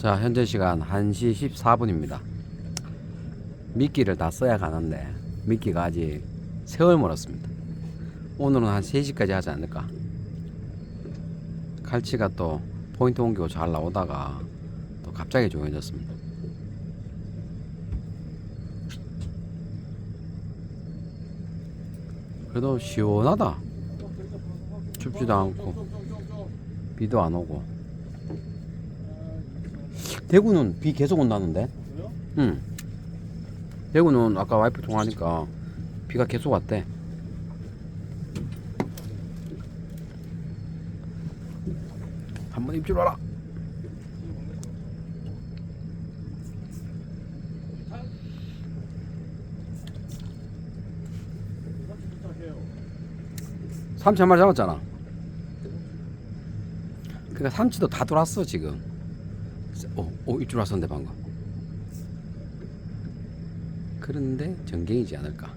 자, 현재 시간 1시 14분입니다. 미끼를 다 써야 가는데 미끼가 아직 세월 멀었습니다. 오늘은 한 3시까지 하지 않을까? 갈치가 또 포인트 옮기고 잘 나오다가 또 갑자기 조용해졌습니다. 그래도 시원하다. 춥지도 않고 비도 안 오고. 대구는 비 계속 온다는데? 응. 대구는 아까 와이프 통화하니까 비가 계속 왔대. 한번 입질 와라. 삼치 한 마리 잡았잖아. 그러니까 삼치도 다 돌았어 지금. 어, 어 입질 왔었는데 방금. 그런데 전갱이지 않을까?